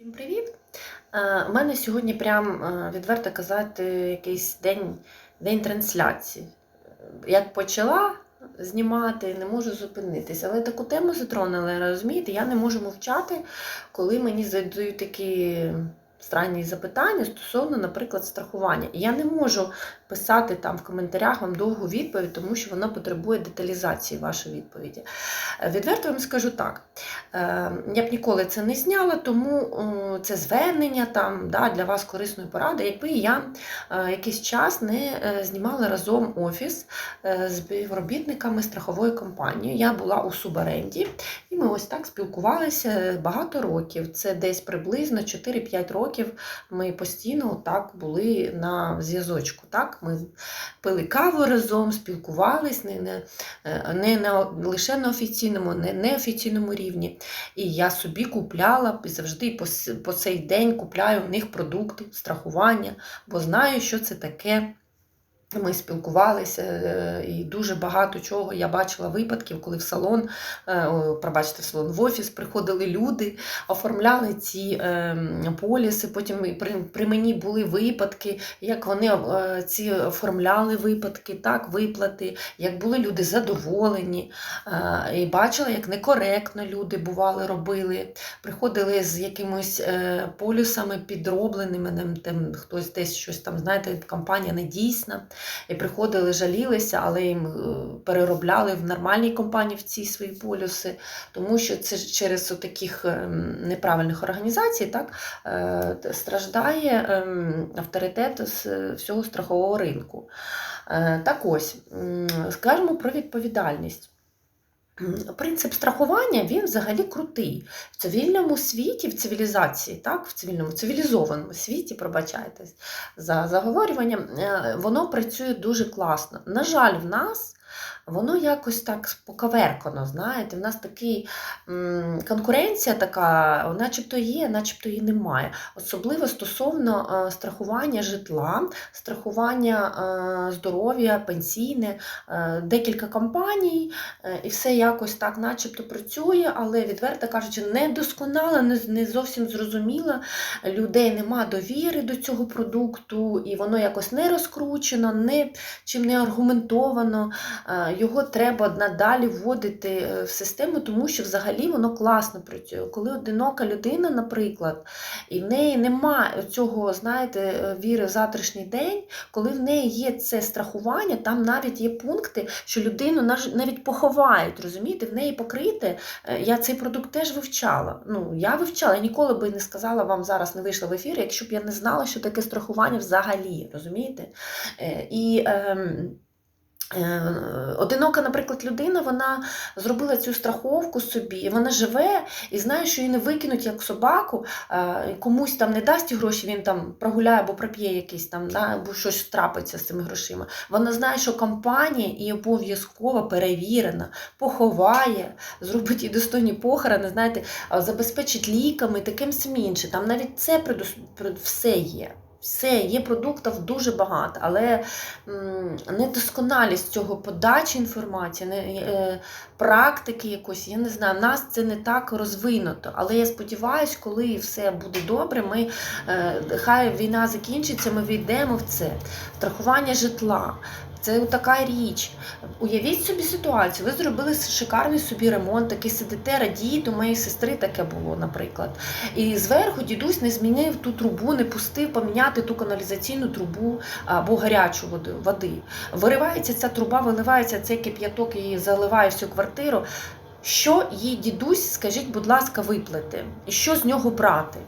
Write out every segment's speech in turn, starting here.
Всім привіт! Е, У мене сьогодні прям е, відверто казати якийсь день, день трансляції. Як почала знімати, не можу зупинитися. Але таку тему затронули, розумієте, я не можу мовчати, коли мені задають такі странні запитання стосовно, наприклад, страхування. І я не можу писати там в коментарях вам довгу відповідь, тому що вона потребує деталізації вашої відповіді. Е, Відверто вам скажу так. Е, Я б ніколи це не зняла, тому це звернення там да, для вас корисної поради. Якби я е, якийсь час не знімала разом офіс з співробітниками страхової компанії. Я була у субаренді, і ми ось так спілкувалися багато років. Це десь приблизно 4-5 років. Ми постійно так були на зв'язочку. Так? Ми пили каву разом, спілкувались не, не, е, не на, лише на офіційному, не неофіційному рівні. І я собі купляла і завжди по, по цей день купляю в них продукти, страхування, бо знаю, що це таке. Ми спілкувалися е, і дуже багато чого я бачила випадків, коли в салон, е, пробачте, в салон в офіс приходили люди, оформляли ці е, поліси. Потім при, мені були випадки, як вони ці оформляли випадки, так, виплати, як були люди задоволені. І бачила, як некоректно люди бували, робили. Приходили з якимось полюсами підробленими, ним, там, хтось десь щось там, знаєте, компанія недійсна. І приходили, жалілися, але їм е, переробляли в нормальній компанії в ці свої полюси, тому що це через таких неправильних організацій так, е, страждає ем, авторитет з всього страхового ринку. Е, Так ось, скажемо про відповідальність. Принцип страхування він взагалі крутий. В цивільному світі, в цивілізації, так, в цивільному цивілізованому світі, пробачайтесь за заговорюванням, е, воно працює дуже класно. На жаль, в нас воно якось так поковеркано, знаєте, в нас такий конкуренція така, начебто є, начебто її немає. Особливо стосовно е, страхування житла, страхування е, здоров'я, пенсійне, е, декілька компаній, і все якось так, начебто працює, але відверто кажучи, не, не зовсім зрозуміло. Людей нема довіри до цього продукту, і воно якось не розкручено, не, чим не аргументовано. Його треба надалі вводити е, в систему, тому що взагалі воно класно працює. Коли одинока людина, наприклад, і в неї немає цього, знаєте, е, віри в завтрашній день, коли в неї є це страхування, там навіть є пункти, що людину навіть поховають, розумієте, в неї покрите. Е, Я цей продукт теж вивчала. Ну, я вивчала, я ніколи би не сказала вам зараз, не вийшла в ефір, якщо б я не знала, що таке страхування взагалі, розумієте? І Е, Одинока, наприклад, людина, вона зробила цю страховку собі, вона живе і знає, що її не викинуть як собаку, е, комусь там не дасть гроші, він там прогуляє або проп'є якийсь там, да, або щось трапиться з цими грошима. Вона знає, що компанія і обов'язково перевірена, поховає, зробить їй достойні похорони, знаєте, забезпечить ліками, таким всім інше. Там навіть це все є. Все, є продуктів дуже багато, але недосконалість цього подачі інформації, не, е, практики якось, я не знаю, в нас це не так розвинуто. Але я сподіваюся, коли все буде добре, ми, е, хай війна закінчиться, ми війдемо в це. Страхування житла. Це така річ. Уявіть собі ситуацію, ви зробили шикарний собі ремонт, такий сидите, радієте, у моєї сестри таке було, наприклад. І зверху дідусь не змінив ту трубу, не пустив поміняти ту каналізаційну трубу або гарячу води. води. Виривається ця труба, виливається цей кип'яток і заливає всю квартиру. Що їй дідусь, скажіть, будь ласка, виплати? І що з нього брати?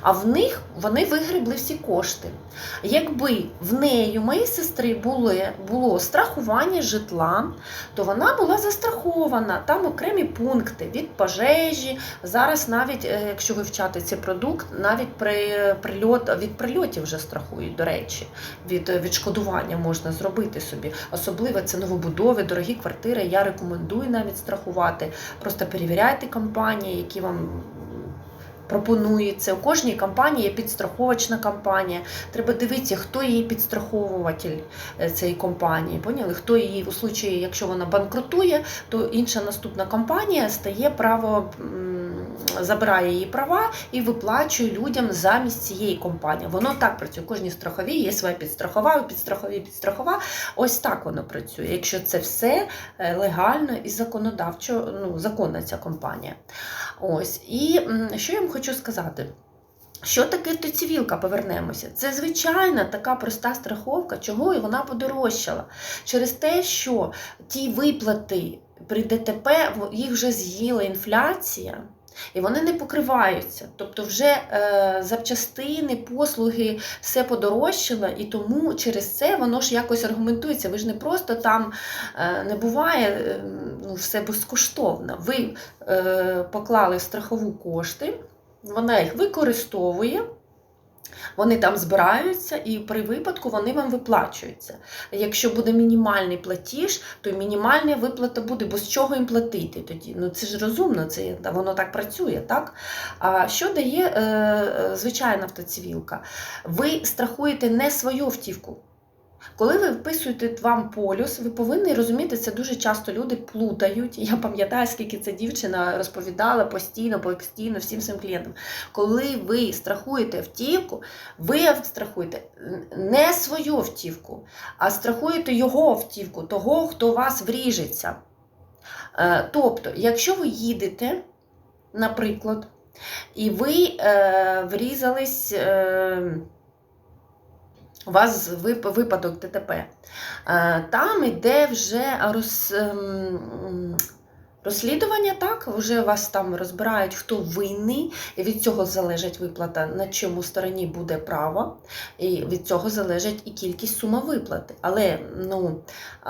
А в них вони вигребли всі кошти. Якби в неї, у сестри, було, було страхування житла, то вона була застрахована. Там окремі пункти від пожежі. Зараз навіть, е, якщо вивчати цей продукт, навіть при прильот, від прильотів вже страхують, до речі, від е, відшкодування можна зробити собі. Особливо це новобудови, дорогі квартири. Я рекомендую навіть страхувати. Просто перевіряйте компанії, які вам пропонується. У кожній компанії є підстраховочна компанія. Треба дивитися, хто її підстраховуватель е, цієї компанії. Поняли? Хто її у случаї, якщо вона банкрутує, то інша наступна компанія стає право. Забирає її права і виплачує людям замість цієї компанії. Воно так працює. Кожній страховій є своя підстрахова, у підстраховій підстрахова. Ось так воно працює. Якщо це все е, легально і законодавчо, ну, законна ця компанія. Ось. І що я вам хочу сказати? Що таке то цивілка, повернемося? Це звичайна така проста страховка, чого і вона подорожчала. Через те, що ті виплати при ДТП їх вже з'їла інфляція. І вони не покриваються. Тобто вже е, запчастини, послуги, все подорожчало, і тому через це воно ж якось аргументується. Ви ж не просто там е, не буває е, ну, все безкоштовно. Ви е, поклали страхову кошти, вона їх використовує. Вони там збираються, і при випадку вони вам виплачуються. Якщо буде мінімальний платіж, то й мінімальна виплата буде, бо з чого їм платити тоді? Ну це ж розумно, це воно так працює, так? А що дає е, е, звичайна автоцивілка? Ви страхуєте не свою автівку. Коли ви вписуєте вам полюс, ви повинні розуміти, це дуже часто люди плутають. Я пам'ятаю, скільки ця дівчина розповідала постійно, постійно всім своїм клієнтам. Коли ви страхуєте автівку, ви страхуєте не свою автівку, а страхуєте його автівку, того, хто у вас вріжеться. Е, Тобто, якщо ви їдете, наприклад, і ви е, врізались. Е, у вас випадок ДТП. Е, Там іде вже роз, ем, розслідування, так, вже вас там розбирають, хто винний, і від цього залежить виплата, на чому стороні буде право, і від цього залежить і кількість сума виплати. Але ну,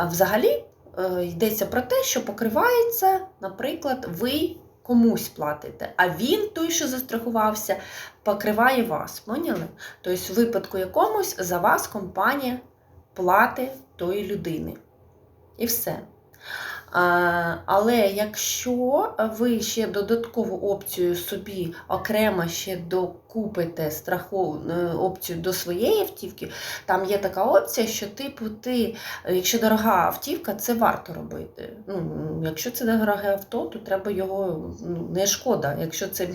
взагалі е, йдеться про те, що покривається, наприклад, ви комусь платите, а він, той, що застрахувався, покриває вас. Поняли? Тобто, в випадку якомусь за вас компанія платить тої людини. І все. Але якщо ви ще додаткову опцію собі окремо ще докупите страхову е, опцію до своєї автівки, там є така опція, що типу ти, е, якщо дорога автівка, це варто робити. Ну, якщо це дороге авто, то треба його ну, не шкода. Якщо це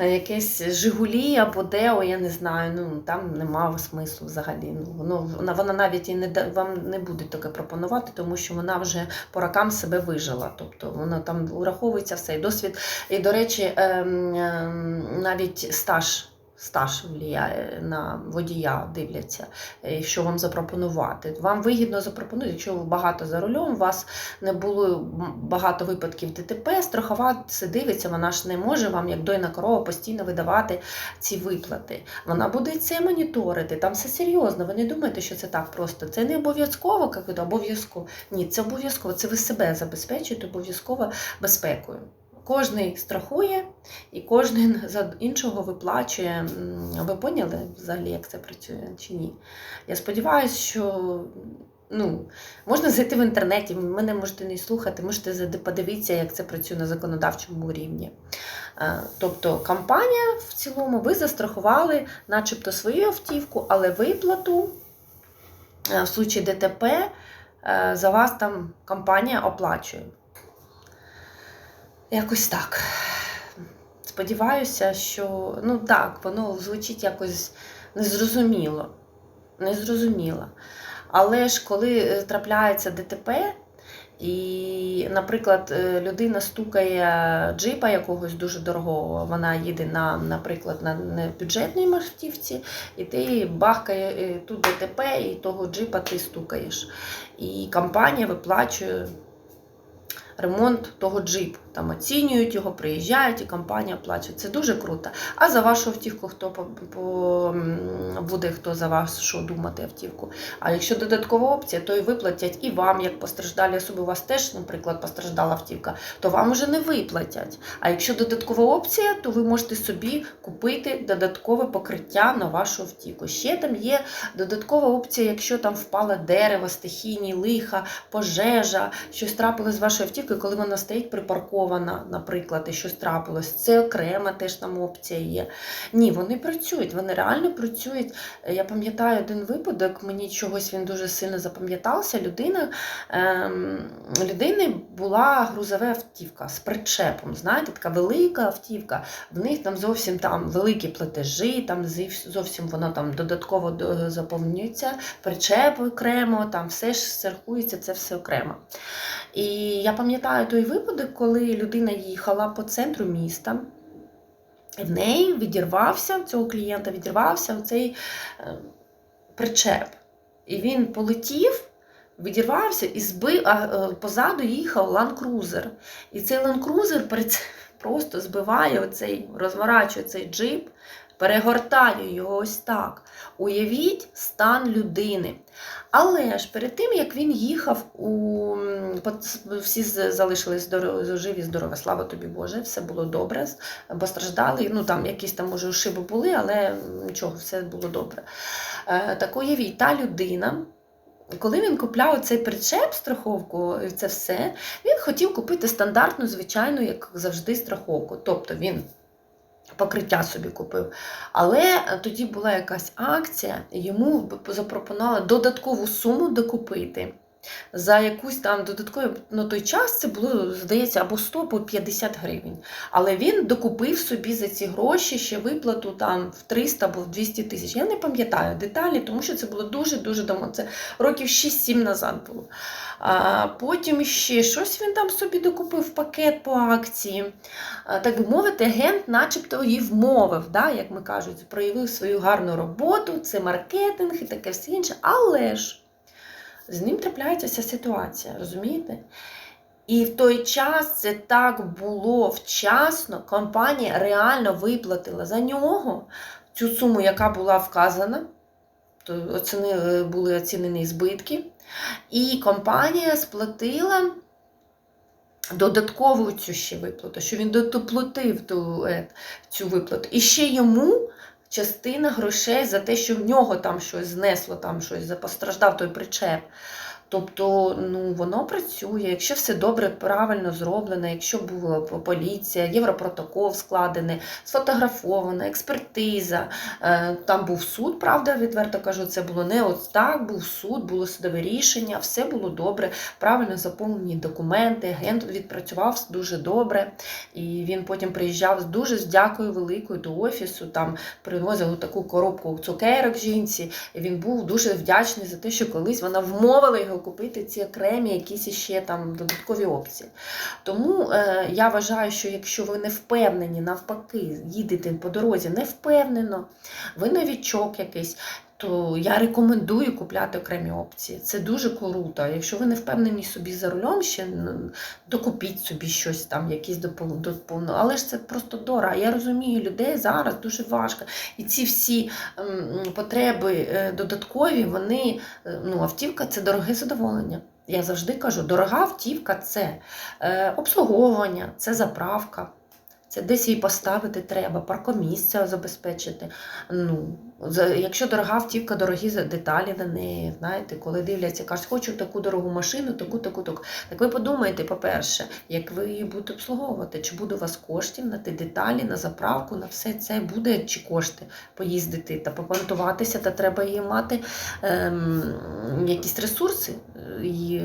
якесь Жигулі або Део, я не знаю, ну там немає смислу взагалі. Ну, воно, вона, вона навіть і не вам не буде таке пропонувати, тому що вона вже по рокам себе вижила. Тобто воно там ураховується все. І досвід. І, до речі, ем, ем, навіть стаж. Стаж впливає на водія, дивляться, е, що вам запропонувати. Вам вигідно запропонують, якщо ви багато за рулем, у вас не було багато випадків ДТП, страхова це дивиться, вона ж не може вам, як дойна корова, постійно видавати ці виплати. Вона буде це моніторити, там все серйозно. Ви не думаєте, що це так просто. Це не обов'язково, як обов'язково. Ні, це обов'язково. Це ви себе забезпечуєте обов'язково безпекою. Кожний страхує і кожен за іншого виплачує. Ви поняли взагалі, як це працює чи ні? Я сподіваюся, що ну, можна зайти в інтернеті, мене можете не слухати, можете подивитися, як це працює на законодавчому рівні. Е, Тобто компанія в цілому ви застрахували, начебто свою автівку, але виплату е, в случаї ДТП е, за вас там компанія оплачує. Якось так. Сподіваюся, що ну так, воно звучить якось незрозуміло. Незрозуміло. Але ж коли е, трапляється ДТП, і, наприклад, е, людина стукає джипа якогось дуже дорогого, вона їде на, наприклад, на бюджетній автівці, і ти бахкає е, тут ДТП, і того джипа ти стукаєш. І компанія виплачує ремонт того джипу. Там оцінюють його, приїжджають, і компанія оплачує. Це дуже круто. А за вашу автівку хто по, по, буде, хто за вас що думати автівку. А якщо додаткова опція, то і виплатять і вам, як постраждалі особи, у вас теж, наприклад, постраждала автівка, то вам уже не виплатять. А якщо додаткова опція, то ви можете собі купити додаткове покриття на вашу автівку. Ще там є додаткова опція, якщо там впало дерево, стихійні лиха, пожежа, щось трапилось з вашою автівкою, коли вона стоїть припаркована. Застрахована, наприклад, і щось трапилось, це окрема теж там опція є. Ні, вони працюють, вони реально працюють. Я пам'ятаю один випадок, мені чогось він дуже сильно запам'ятався. Людина, ем, людини була грузова автівка з причепом. Знаєте, така велика автівка. В них там зовсім там великі платежі, там зовсім воно там додатково заповнюється, причеп окремо, там все ж рахується, це все окремо. І я пам'ятаю той випадок, коли людина їхала по центру міста. В неї відірвався, цього клієнта відірвався цей е, причеп. І він полетів, відірвався і збив, а е, позаду їхав Cruiser. І цей перед- просто збиває оцей, розворачує цей джип, перегортає його ось так. Уявіть стан людини. Але ж перед тим, як він їхав, у... всі залишились здорові, живі, здорові, слава тобі Боже, все було добре, бо страждали. Ну там якісь там, може, ушиби були, але нічого, все було добре. Е, так уявіть, та людина. Коли він купляв цей причеп, страховку, і це все, він хотів купити стандартну, звичайну, як завжди, страховку. Тобто він покриття собі купив. Але тоді була якась акція, йому запропонували додаткову суму докупити. За якусь там додаткову, на той час це було, здається, або 100, або 50 гривень. Але він докупив собі за ці гроші ще виплату там в 300 або в 200 тисяч. Я не пам'ятаю деталі, тому що це було дуже-дуже давно. Це років 6-7 назад було. А потім ще щось він там собі докупив пакет по акції. Так би мовити, агент начебто її вмовив, да, як ми кажуть, проявив свою гарну роботу, це маркетинг і таке все інше. Але ж з ним трапляється ця ситуація, розумієте? І в той час це так було вчасно. Компанія реально виплатила за нього цю суму, яка була вказана. То оцінили, були оцінені збитки. І компанія сплатила додаткову цю ще виплату, що він доплатив е, цю виплату. І ще йому частина грошей за те, що в нього там щось знесло, там щось постраждав той причеп. Тобто, ну воно працює, якщо все добре, правильно зроблено, якщо була поліція, європротокол складений, сфотографована, експертиза. Е, Там був суд, правда, відверто кажу, це було не от так, був суд, було судове рішення, все було добре, правильно заповнені документи, агент відпрацював дуже добре. І він потім приїжджав з дуже з дякою великою до офісу, там приносив таку коробку цукерок жінці. І він був дуже вдячний за те, що колись вона вмовила його купити ці окремі якісь ще там додаткові опції. Тому е, я вважаю, що якщо ви не впевнені, навпаки, їдете по дорозі не впевнено, ви новічок якийсь. То я рекомендую купляти окремі опції. Це дуже круто. Якщо ви не впевнені собі за рулем, ще ну, докупіть собі щось там, якісь доповнення. Але ж це просто дорого. Я розумію, людей зараз дуже важко. І ці всі ем, потреби е, додаткові, вони е, ну, автівка це дороге задоволення. Я завжди кажу, дорога автівка це е, обслуговування, це заправка. Це десь її поставити треба, паркомісця забезпечити. Ну, якщо дорога автівка, дорогі деталі на неї, знаєте, коли дивляться, кажуть, хочу таку дорогу машину, таку, таку, таку. Так ви подумайте, по-перше, як ви її будете обслуговувати, чи буде у вас коштів на ті деталі, на заправку, на все це буде чи кошти поїздити та попонтуватися, та треба її мати ем, якісь ресурси е, і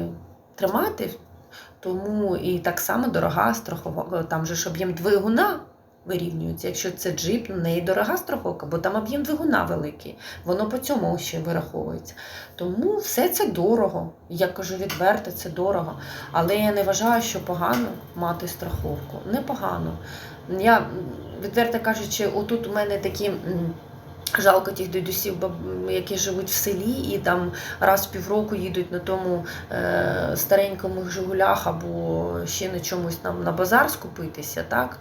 тримати. Тому і так само дорога страхова, там же ж об'єм двигуна вирівнюється. Якщо це джип, ну, неї дорога страховка, бо там об'єм двигуна великий. Воно по цьому ще вираховується. Тому все це дорого. Я кажу відверто, це дорого. Але я не вважаю, що погано мати страховку. Непогано. Я відверто кажучи, отут у мене такі. Жалко тих дідусів, які живуть в селі, і там раз в півроку їдуть на тому е, старенькому Жигулях або ще на чомусь там на базар скупитися, так?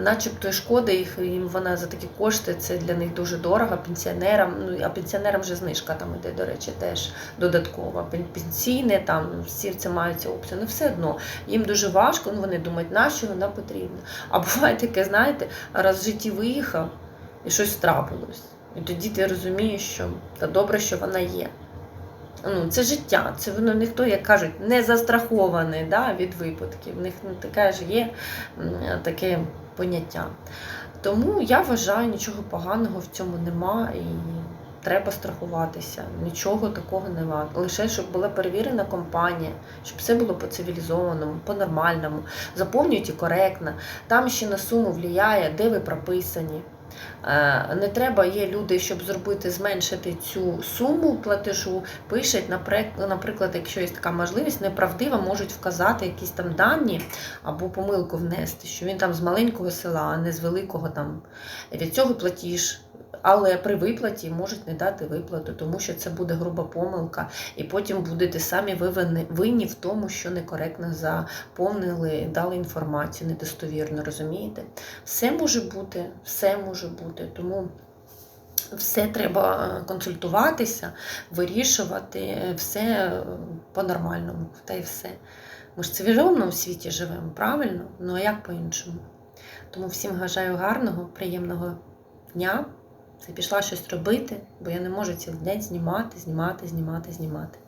Начебто шкода їх, їм вона за такі кошти, це для них дуже дорого, пенсіонерам, ну а пенсіонерам вже знижка там іде, до речі, теж додаткова. Пен- Пенсійне, там всі це мають цю опцію. Ну все одно їм дуже важко, ну вони думають, на що вона потрібна. А буває таке, знаєте, раз в житті виїхав і щось трапилось. І тоді ти розумієш, що та добре, що вона є. Ну, це життя, це воно ніхто, як кажуть, не застрахований да, від випадків. В них ну, таке ж є таке поняття. Тому я вважаю, нічого поганого в цьому нема і треба страхуватися. Нічого такого нема. Лише щоб була перевірена компанія, щоб все було по цивілізованому, по-нормальному, заповнюйте коректно. Там ще на суму впливає, де ви прописані. Е, Не треба, є люди, щоб зробити, зменшити цю суму платежу, пишуть, наприклад, якщо є така можливість, неправдиво можуть вказати якісь там дані або помилку внести, що він там з маленького села, а не з великого там. Від цього платіж. Але при виплаті можуть не дати виплату, тому що це буде груба помилка, і потім будете самі винні- в тому, що некоректно заповнили, дали інформацію недостовірно, розумієте? Все може бути, все може бути. Тому все треба е, консультуватися, вирішувати, е, все е, по-нормальному, та й все. Ми ж в цивілізованому світі живемо, правильно? Ну а як по-іншому? Тому всім бажаю гарного, приємного дня. Це пішла щось робити, бо я не можу цілий день знімати, знімати, знімати, знімати.